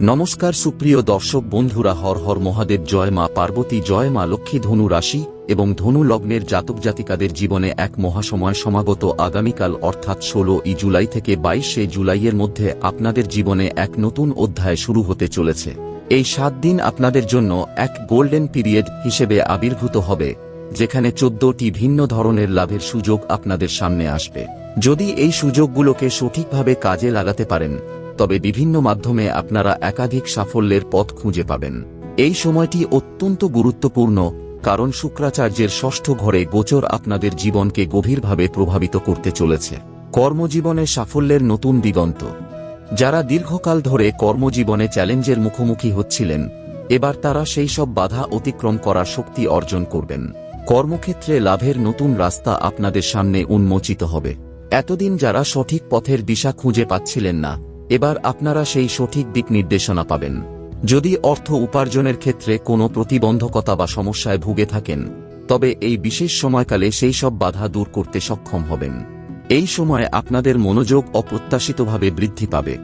নমস্কার সুপ্রিয় দর্শক বন্ধুরা, হর হর মহাদেব, জয় মা পার্বতী, জয় মা লক্ষ্মী, ধনু রাশি এবং ধনু লগ্নের জাতক জাতিকাদের জীবনে এক মহাসময় সমাগত আগামীকাল অর্থাৎ ষোলো ই জুলাই থেকে বাইশে জুলাইয়ের মধ্যে আপনাদের জীবনে এক নতুন অধ্যায় শুরু হতে চলেছে। এই সাত দিন আপনাদের জন্য এক গোল্ডেন পিরিয়ড হিসেবে আবির্ভূত হবে, যেখানে চোদ্দটি ভিন্ন ধরনের লাভের সুযোগ আপনাদের সামনে আসবে। যদি এই সুযোগগুলোকে সঠিকভাবে কাজে লাগাতে পারেন তবে বিভিন্ন মাধ্যমে আপনারা একাধিক সাফল্যের পথ খুঁজে পাবেন। এই সময়টি অত্যন্ত গুরুত্বপূর্ণ, কারণ শুক্রাচার্যের ষষ্ঠ ঘরে গোচর আপনাদের জীবনকে গভীরভাবে প্রভাবিত করতে চলেছে। কর্মজীবনে সাফল্যের নতুন দিগন্ত। যারা দীর্ঘকাল ধরে কর্মজীবনে চ্যালেঞ্জের মুখোমুখি হচ্ছিলেন, এবার তারা সেই সব বাধা অতিক্রম করার শক্তি অর্জন করবেন। কর্মক্ষেত্রে লাভের নতুন রাস্তা আপনাদের সামনে উন্মোচিত হবে। এতদিন যারা সঠিক পথের দিশা খুঁজে পাচ্ছিলেন না এবার আপনারা সেই সঠিক দিক নির্দেশনা পাবেন। যদি অর্থ উপার্জনের ক্ষেত্রে কোনো প্রতিবন্ধকতা বা সমস্যায় ভুগে থাকেন, তবে এই বিশেষ সময়কালে সেই সব বাধা দূর করতে সক্ষম হবেন। এই সময় আপনাদের মনোযোগ অপ্রত্যাশিতভাবে বৃদ্ধি পাবে।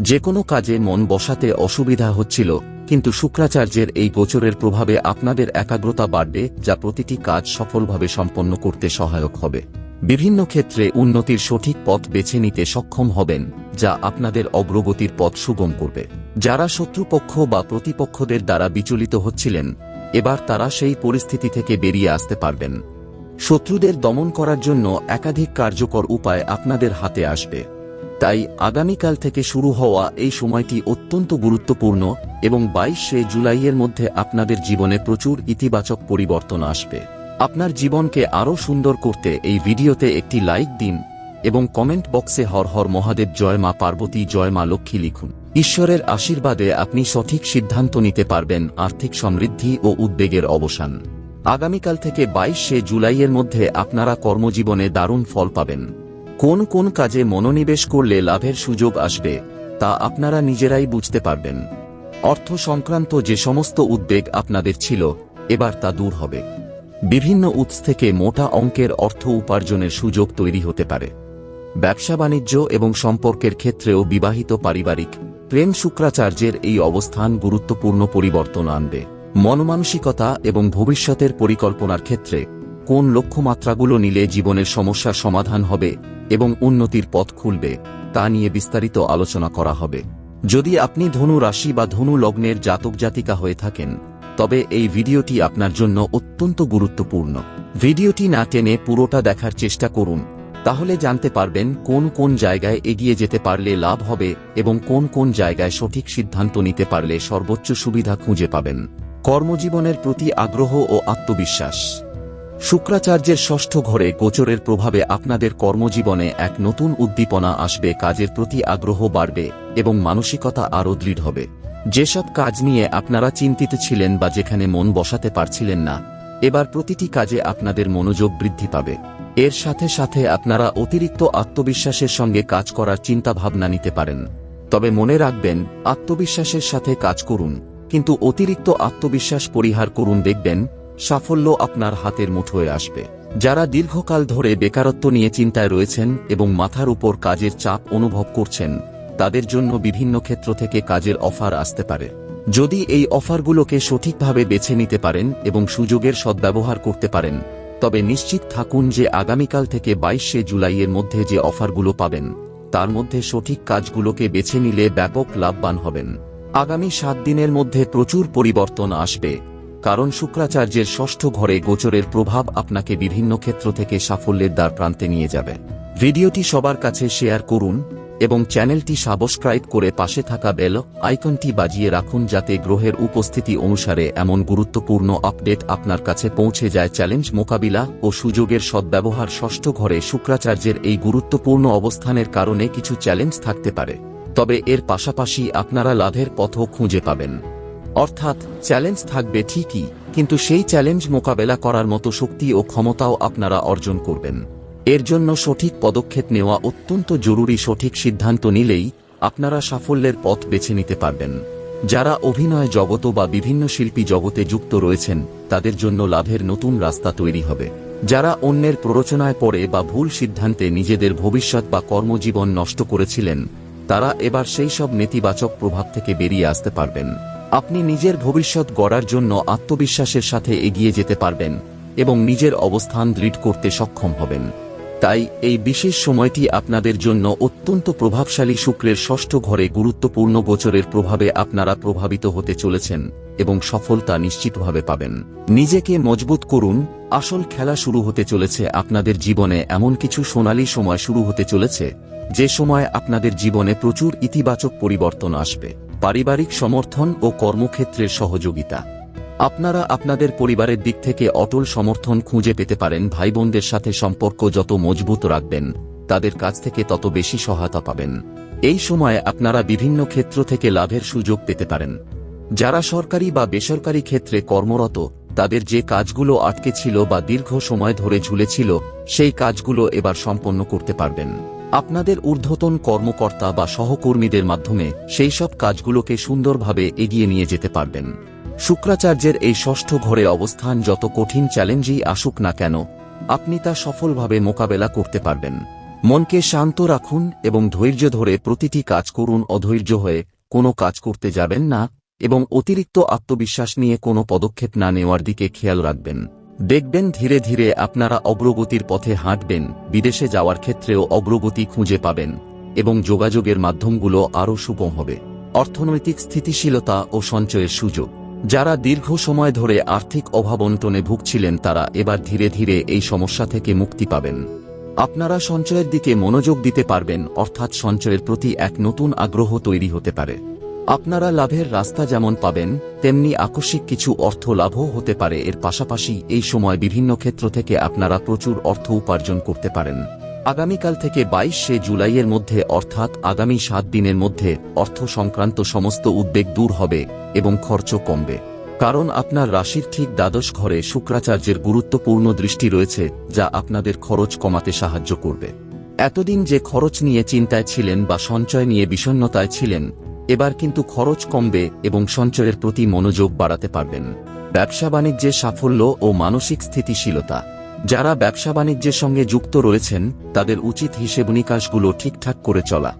যে কোনো কাজে মন বসাতে অসুবিধা হচ্ছিল, কিন্তু শুক্রাচার্যের এই গোচরের প্রভাবে আপনাদের একাগ্রতা বাড়বে, যা প্রতিটি কাজ সফলভাবে সম্পন্ন করতে সহায়ক হবে। বিভিন্ন ক্ষেত্রে উন্নতির সঠিক পথ বেছে নিতে সক্ষম হবেন, যা আপনাদের অগ্রগতির পথ সুগম করবে। যারা শত্রুপক্ষ বা প্রতিপক্ষদের দ্বারা বিচলিত হচ্ছিলেন, এবার তারা সেই পরিস্থিতি থেকে বেরিয়ে আসতে পারবেন। শত্রুদের দমন করার জন্য একাধিক কার্যকর উপায় আপনাদের হাতে আসবে। তাই আগামীকাল থেকে শুরু হওয়া এই সময়টি অত্যন্ত গুরুত্বপূর্ণ এবং বাইশে জুলাইয়ের মধ্যে আপনাদের জীবনে প্রচুর ইতিবাচক পরিবর্তন আসবে। আপনার জীবনকে আরও সুন্দর করতে এই ভিডিওতে একটি লাইক দিন এবং কমেন্ট বক্সে হর হর মহাদেব জয় মা পার্বতী জয় মা লক্ষ্মী লিখুন। ঈশ্বরের আশীর্বাদে আপনি সঠিক সিদ্ধান্ত নিতে পারবেন আর্থিক সমৃদ্ধি ও উদ্বেগের অবসান। আগামীকাল থেকে বাইশে জুলাইয়ের মধ্যে আপনারা কর্মজীবনে দারুণ ফল পাবেন। কোন কোন কাজে মনোনিবেশ করলে লাভের সুযোগ আসবে, তা আপনারা নিজেরাই বুঝতে পারবেন। অর্থ সংক্রান্ত যে সমস্ত উদ্বেগ আপনাদের ছিল, এবার তা দূর হবে। বিভিন্ন উৎস থেকে মোটা অঙ্কের অর্থ উপার্জনের সুযোগ তৈরি হতে পারে। ব্যবসা বাণিজ্য এবং সম্পর্কের ক্ষেত্রেও বিবাহিত পারিবারিক প্রেম শুক্রাচার্যের এই অবস্থান গুরুত্বপূর্ণ পরিবর্তন আনবে। মনমানসিকতা এবং ভবিষ্যতের পরিকল্পনার ক্ষেত্রে কোন লক্ষ্যমাত্রাগুলো নিলে জীবনের সমস্যার সমাধান হবে এবং উন্নতির পথ খুলবে, তা নিয়ে বিস্তারিত আলোচনা করা হবে। যদি আপনি ধনু রাশি বা ধনু লগ্নের জাতক জাতিকা হয়ে থাকেন তবে এই ভিডিওটি আপনার জন্য অত্যন্ত গুরুত্বপূর্ণ। ভিডিওটি না টেনে পুরোটা দেখার চেষ্টা করুন, তাহলে জানতে পারবেন কোন কোন জায়গায় এগিয়ে যেতে পারলে লাভ হবে এবং কোন কোন জায়গায় সঠিক সিদ্ধান্ত নিতে পারলে সর্বোচ্চ সুবিধা খুঁজে পাবেন। কর্মজীবনের প্রতি আগ্রহ ও আত্মবিশ্বাস। শুক্রাচার্যের ষষ্ঠ ঘরে গোচরের প্রভাবে আপনাদের কর্মজীবনে এক নতুন উদ্দীপনা আসবে, কাজের প্রতি আগ্রহ বাড়বে এবং মানসিকতা আরও দৃঢ় হবে। যেসব কাজ নিয়ে আপনারা চিন্তিত ছিলেন বা যেখানে মন বসাতে পারছিলেন না, এবার প্রতিটি কাজে আপনাদের মনোযোগ বৃদ্ধি পাবে। এর সাথে সাথে আপনারা অতিরিক্ত আত্মবিশ্বাসের সঙ্গে কাজ করার চিন্তা ভাবনা নিতে পারেন। তবে মনে রাখবেন, আত্মবিশ্বাসের সাথে কাজ করুন, কিন্তু অতিরিক্ত আত্মবিশ্বাস পরিহার করুন দেখবেন, সাফল্য আপনার হাতের মুঠোয় আসবে। যারা দীর্ঘকাল ধরে বেকারত্ব নিয়ে চিন্তায় রয়েছেন এবং মাথার উপর কাজের চাপ অনুভব করছেন তাদের জন্য বিভিন্ন ক্ষেত্র থেকে কাজের অফার আসতে পারে। যদি এই অফারগুলোকে সঠিকভাবে বেছে নিতে পারেন এবং সুযোগের সদ্ব্যবহার করতে পারেন, তবে নিশ্চিত থাকুন যে আগামীকাল থেকে বাইশে জুলাইয়ের মধ্যে যে অফারগুলো পাবেন, তার মধ্যে সঠিক কাজগুলোকে বেছে নিলে ব্যাপক লাভবান হবেন। আগামী সাত দিনের মধ্যে প্রচুর পরিবর্তন আসবে, কারণ শুক্রাচার্যের ষষ্ঠ ঘরে গোচরের প্রভাব আপনাকে বিভিন্ন ক্ষেত্র থেকে সাফল্যের দ্বার প্রান্তে নিয়ে যাবে। ভিডিওটি সবার কাছে শেয়ার করুন এবং চ্যানেলটি সাবস্ক্রাইব করে পাশে থাকা বেল আইকনটি বাজিয়ে রাখুন যাতে গ্রহের উপস্থিতি অনুসারে এমন গুরুত্বপূর্ণ আপডেট আপনার কাছে পৌঁছে যায়। চ্যালেঞ্জ মোকাবিলা ও সুযোগের সদ্ব্যবহার ষষ্ঠ ঘরে শুক্রাচার্যের এই গুরুত্বপূর্ণ অবস্থানের কারণে কিছু চ্যালেঞ্জ থাকতে পারে। তবে এর পাশাপাশি আপনারা লাভের পথও খুঁজে পাবেন। অর্থাৎ চ্যালেঞ্জ থাকবে ঠিকই, কিন্তু সেই চ্যালেঞ্জ মোকাবেলা করার মতো শক্তি ও ক্ষমতাও আপনারা অর্জন করবেন। এর জন্য সঠিক পদক্ষেপ নেওয়া অত্যন্ত জরুরি সঠিক সিদ্ধান্ত নিলেই আপনারা সাফল্যের পথ বেছে নিতে পারবেন। যারা অভিনয় জগত বা বিভিন্ন শিল্পী জগতে যুক্ত রয়েছেন, তাদের জন্য লাভের নতুন রাস্তা তৈরি হবে। যারা অন্যের প্ররোচনায় পড়ে বা ভুল সিদ্ধান্তে নিজেদের ভবিষ্যৎ বা কর্মজীবন নষ্ট করেছিলেন, তারা এবার সেই সব নেতিবাচক প্রভাব থেকে বেরিয়ে আসতে পারবেন। আপনি নিজের ভবিষ্যৎ গড়ার জন্য আত্মবিশ্বাসের সাথে এগিয়ে যেতে পারবেন এবং নিজের অবস্থান দৃঢ় করতে সক্ষম হবেন। তাই এই বিশেষ সময়টি আপনাদের জন্য অত্যন্ত প্রভাবশালী শুক্রের ষষ্ঠ ঘরে গুরুত্বপূর্ণ গোচরের প্রভাবে আপনারা প্রভাবিত হতে চলেছেন এবং সফলতা নিশ্চিতভাবে পাবেন। নিজেকে মজবুত করুন। আসল খেলা শুরু হতে চলেছে। আপনাদের জীবনে এমন কিছু সোনালী সময় শুরু হতে চলেছে, যে সময় আপনাদের জীবনে প্রচুর ইতিবাচক পরিবর্তন আসবে। পারিবারিক সমর্থন ও কর্মক্ষেত্রের সহযোগিতা। আপনারা আপনাদের পরিবারের দিক থেকে অটল সমর্থন খুঁজে পেতে পারেন ভাই বোনদের সাথে সম্পর্ক যত মজবুত রাখবেন, তাদের কাছ থেকে তত বেশি সহায়তা পাবেন। এই সময়ে আপনারা বিভিন্ন ক্ষেত্র থেকে লাভের সুযোগ পেতে পারেন। যারা সরকারি বা বেসরকারি ক্ষেত্রে কর্মরত, তাদের যে কাজগুলো আটকে ছিল বা দীর্ঘ সময় ধরে ঝুলেছিল, সেই কাজগুলো এবার সম্পন্ন করতে পারবেন। আপনাদের ঊর্ধ্বতন কর্মকর্তা বা সহকর্মীদের মাধ্যমে সেই সব কাজগুলোকে সুন্দরভাবে এগিয়ে নিয়ে যেতে পারবেন। শুক্রাচার্যের এই ষষ্ঠ ঘরে অবস্থান যত কঠিন চ্যালেঞ্জই আসুক না কেন, আপনি তা সফলভাবে মোকাবেলা করতে পারবেন। মনকে শান্ত রাখুন এবং ধৈর্য ধরে প্রতিটি কাজ করুন, অধৈর্য হয়ে কোনো কাজ করতে যাবেন না এবং অতিরিক্ত আত্মবিশ্বাস নিয়ে কোনো পদক্ষেপ না নেওয়ার দিকে খেয়াল রাখবেন। দেখবেন ধীরে ধীরে আপনারা অগ্রগতির পথে হাঁটবেন, বিদেশে যাওয়ার ক্ষেত্রেও অগ্রগতি খুঁজে পাবেন এবং যোগাযোগের মাধ্যমগুলো আরও সুগম হবে। অর্থনৈতিক স্থিতিশীলতা ও সঞ্চয়ের সুযোগ। যারা দীর্ঘ সময় ধরে আর্থিক অভাবন্টনে ভুগছিলেন তারা এবার ধীরে ধীরে এই সমস্যা থেকে মুক্তি পাবেন। আপনারা সঞ্চয়ের দিকে মনোযোগ দিতে পারবেন, অর্থাৎ সঞ্চয়ের প্রতি এক নতুন আগ্রহ তৈরি হতে পারে। আপনারা লাভের রাস্তা যেমন পাবেন, তেমনি আকস্মিক কিছু অর্থ লাভও হতে পারে। এর পাশাপাশি এই সময় বিভিন্ন ক্ষেত্র থেকে আপনারা প্রচুর অর্থ উপার্জন করতে পারেন। আগামীকাল থেকে বাইশে জুলাইয়ের মধ্যে, অর্থাৎ আগামী সাত দিনের মধ্যে, অর্থ সংক্রান্ত সমস্ত উদ্বেগ দূর হবে এবং খরচ কমবে। কারণ আপনার রাশির ঠিক দ্বাদশ ঘরে শুক্রাচার্যের গুরুত্বপূর্ণ দৃষ্টি রয়েছে, যা আপনাদের খরচ কমাতে সাহায্য করবে। এতদিন যে খরচ নিয়ে চিন্তায় ছিলেন বা সঞ্চয় নিয়ে বিষণ্নতায় ছিলেন, এবার কিন্তু খরচ কমবে এবং সঞ্চয়ের প্রতি মনোযোগ বাড়াতে পারবেন। ব্যবসা বাণিজ্যে সাফল্য ও মানসিক স্থিতিশীলতা। যারা ব্যবসা বাণিজ্যের সঙ্গে যুক্ত রয়েছেন, তাদের উচিত হিসেব নিকাশগুলো ঠিকঠাক করে চলা।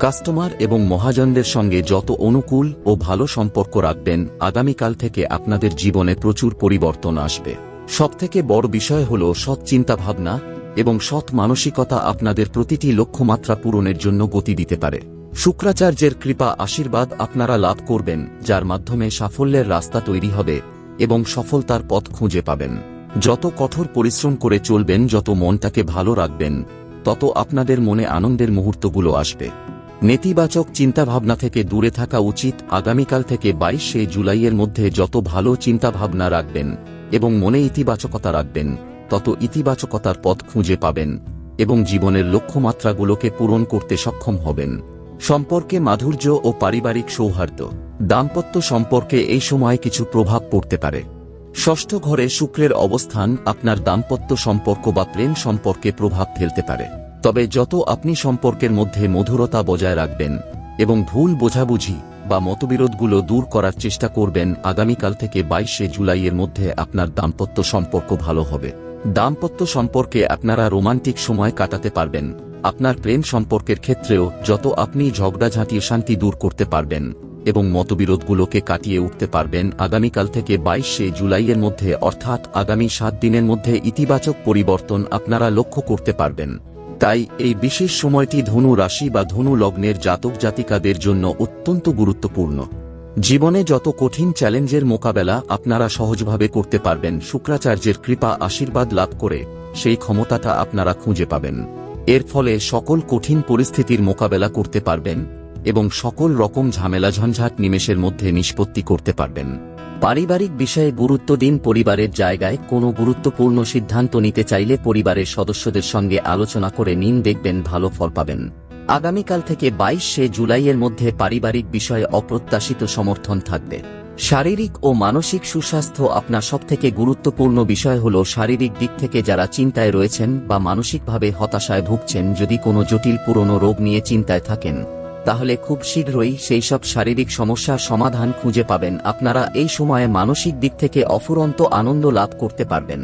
কাস্টমার এবং মহাজনদের সঙ্গে যত অনুকূল ও ভালো সম্পর্ক রাখবেন, আগামীকাল থেকে আপনাদের জীবনে প্রচুর পরিবর্তন আসবে। সবথেকে বড় বিষয় হল সৎ চিন্তাভাবনা এবং সৎ মানসিকতা আপনাদের প্রতিটি লক্ষ্যমাত্রা পূরণের জন্য গতি দিতে পারে। শুক্রাচার্যের কৃপা আশীর্বাদ আপনারা লাভ করবেন, যার মাধ্যমে সাফল্যের রাস্তা তৈরি হবে এবং সফলতার পথ খুঁজে পাবেন। যত কঠোর পরিশ্রম করে চলবেন, যত মনটাকে ভালো রাখবেন, তত আপনাদের মনে আনন্দের মুহূর্তগুলো আসবে। নেতিবাচক চিন্তাভাবনা থেকে দূরে থাকা উচিত। আগামীকাল থেকে বাইশে জুলাইয়ের মধ্যে যত ভালো চিন্তাভাবনা রাখবেন এবং মনে ইতিবাচকতা রাখবেন, তত ইতিবাচকতার পথ খুঁজে পাবেন এবং জীবনের লক্ষ্যমাত্রাগুলোকে পূরণ করতে সক্ষম হবেন। সম্পর্কে মাধুর্য ও পারিবারিক সৌহার্দ্য। দাম্পত্য সম্পর্কে এই সময় কিছু প্রভাব পড়তে পারে। ষষ্ঠ ঘরে শুক্রের অবস্থান আপনার দাম্পত্য সম্পর্ক বা প্রেম সম্পর্কে প্রভাব ফেলতে পারে। তবে যত আপনি সম্পর্কের মধ্যে মধুরতা বজায় রাখবেন এবং ভুল বোঝাবুঝি বা মতবিরোধগুলো দূর করার চেষ্টা করবেন, আগামীকাল থেকে বাইশে জুলাইয়ের মধ্যে আপনার দাম্পত্য সম্পর্ক ভালো হবে। দাম্পত্য সম্পর্কে আপনারা রোমান্টিক সময় কাটাতে পারবেন। আপনার প্রেম সম্পর্কের ক্ষেত্রেও যত আপনি ঝগড়াঝাঁটি শান্তি দূর করতে পারবেন। এবং মতবিরোধগুলোকে কাটিয়ে উঠতে পারবেন আগামীকাল থেকে বাইশে জুলাইয়ের মধ্যে, অর্থাৎ আগামী সাত দিনের মধ্যে ইতিবাচক পরিবর্তন আপনারা লক্ষ্য করতে পারবেন। তাই এই বিশেষ সময়টি ধনু রাশি বা ধনু লগ্নের জাতক জাতিকাদের জন্য অত্যন্ত গুরুত্বপূর্ণ। জীবনে যত কঠিন চ্যালেঞ্জের মোকাবেলা আপনারা সহজভাবে করতে পারবেন, শুক্রাচার্যের কৃপা আশীর্বাদ লাভ করে সেই ক্ষমতাটা আপনারা খুঁজে পাবেন। এর ফলে সকল কঠিন পরিস্থিতির মোকাবেলা করতে পারবেন। এবং সকল রকম ঝামেলা ঝঞ্ঝাট নিমেষের মধ্যে নিষ্পত্তি করতে পারবেন। পারিবারিক বিষয়ে গুরুত্ব দিন পরিবারের জায়গায়। কোনো গুরুত্বপূর্ণ সিদ্ধান্ত নিতে চাইলে পরিবারের সদস্যদের সঙ্গে আলোচনা করে নিন, দেখবেন ভালো ফল পাবেন। আগামীকাল থেকে বাইশে জুলাইয়ের মধ্যে পারিবারিক বিষয়ে অপ্রত্যাশিত সমর্থন থাকবে। শারীরিক ও মানসিক সুস্বাস্থ্য আপনার সবথেকে গুরুত্বপূর্ণ বিষয় হল শারীরিক দিক থেকে যারা চিন্তায় রয়েছেন বা মানসিকভাবে হতাশায় ভুগছেন, যদি কোনো জটিল পুরনো রোগ নিয়ে চিন্তায় থাকেন। তাহলে খুব শীঘ্রই সেই সব শারীরিক সমস্যার সমাধান খুঁজে পাবেন। আপনারা এই সময়ে মানসিক দিক থেকে অফুরন্ত আনন্দ লাভ করতে পারবেন।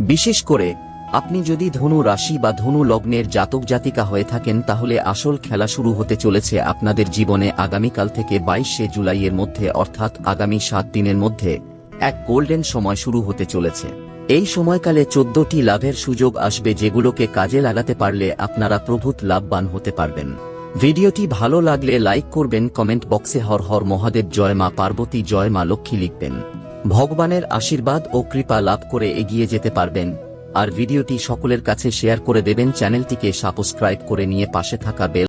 বিশেষ করে, আপনি যদি ধনু রাশি বা ধনু লগ্নের জাতক জাতিকা হয়ে থাকেন, তাহলে আসল খেলা শুরু হতে চলেছে আপনাদের জীবনে আগামীকাল থেকে বাইশে জুলাইয়ের মধ্যে, অর্থাৎ আগামী সাত দিনের মধ্যে এক গোল্ডেন সময় শুরু হতে চলেছে। এই সময়কালে চোদ্দটি লাভের সুযোগ আসবে যেগুলোকে কাজে লাগাতে পারলে আপনারা প্রভূত লাভবান হতে পারবেন। ভিডিওটি ভালো লাগলে লাইক করবেন, কমেন্ট বক্সে হর হর মহাদেব, জয় মা পার্বতী, জয় মা লক্ষ্মী লিখবেন। ভগবানের আশীর্বাদ ও কৃপা লাভ করে এগিয়ে যেতে পারবেন। আর ভিডিওটি সকলের কাছে শেয়ার করে দেবেন, চ্যানেলটিকে সাবস্ক্রাইব করে নিয়ে পাশে থাকা বেল